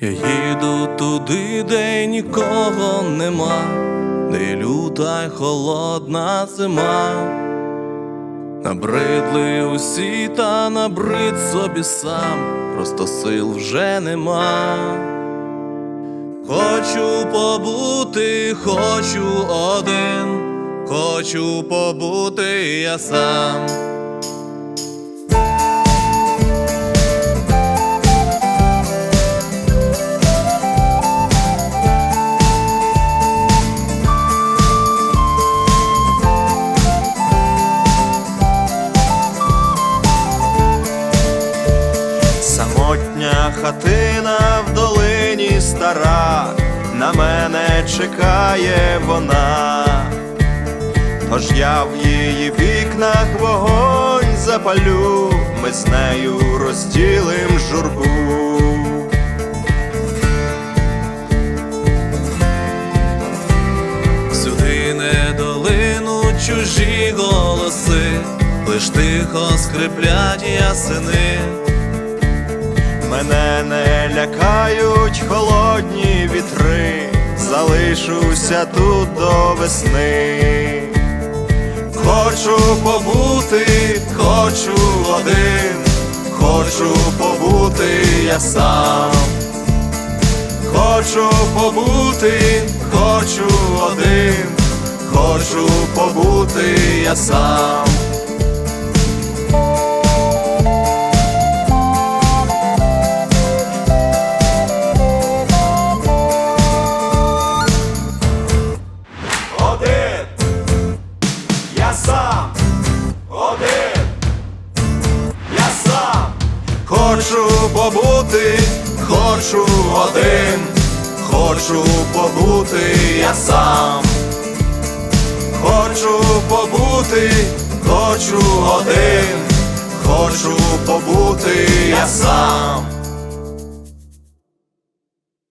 Я їду туди, де нікого нема, де люта й холодна зима. Набридли усі та набрид собі сам, просто сил вже нема. Хочу побути, хочу один, хочу побути я сам. Самотня хатина в долині стара, на мене чекає вона, тож я в її вікнах вогонь запалю, ми з нею розділим журбу. Сюди не долинуть чужі голоси, лиш тихо скриплять ясени. Лякають холодні вітри, залишуся тут до весни. Хочу побути, хочу один, хочу побути я сам. Хочу побути, хочу один, хочу побути я сам. Хочу побути, хочу один, хочу побути я сам. Хочу побути, хочу один, хочу побути я сам.